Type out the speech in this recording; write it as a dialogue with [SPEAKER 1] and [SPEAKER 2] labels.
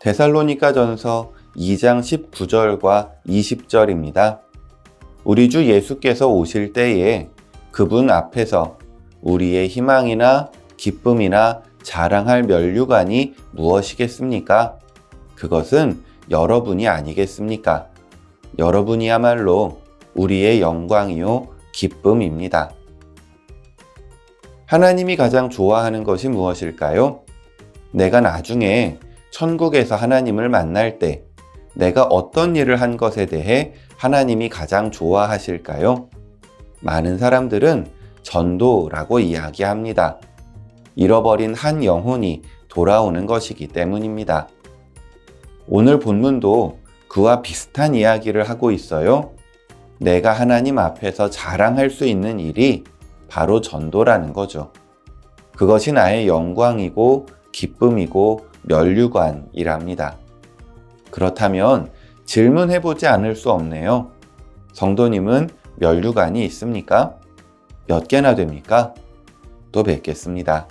[SPEAKER 1] 데살로니가 전서 2장 19절과 20절입니다. 우리 주 예수께서 오실 때에 그분 앞에서 우리의 희망이나 기쁨이나 자랑할 면류관이 무엇이겠습니까? 그것은 여러분이 아니겠습니까? 여러분이야말로 우리의 영광이요 기쁨입니다. 하나님이 가장 좋아하는 것이 무엇일까요? 내가 나중에 천국에서 하나님을 만날 때 내가 어떤 일을 한 것에 대해 하나님이 가장 좋아하실까요? 많은 사람들은 전도라고 이야기합니다. 잃어버린 한 영혼이 돌아오는 것이기 때문입니다. 오늘 본문도 그와 비슷한 이야기를 하고 있어요. 내가 하나님 앞에서 자랑할 수 있는 일이 바로 전도라는 거죠. 그것이 나의 영광이고 기쁨이고 면류관이랍니다. 그렇다면 질문해 보지 않을 수 없네요. 성도님은 면류관이 있습니까? 몇 개나 됩니까? 또 뵙겠습니다.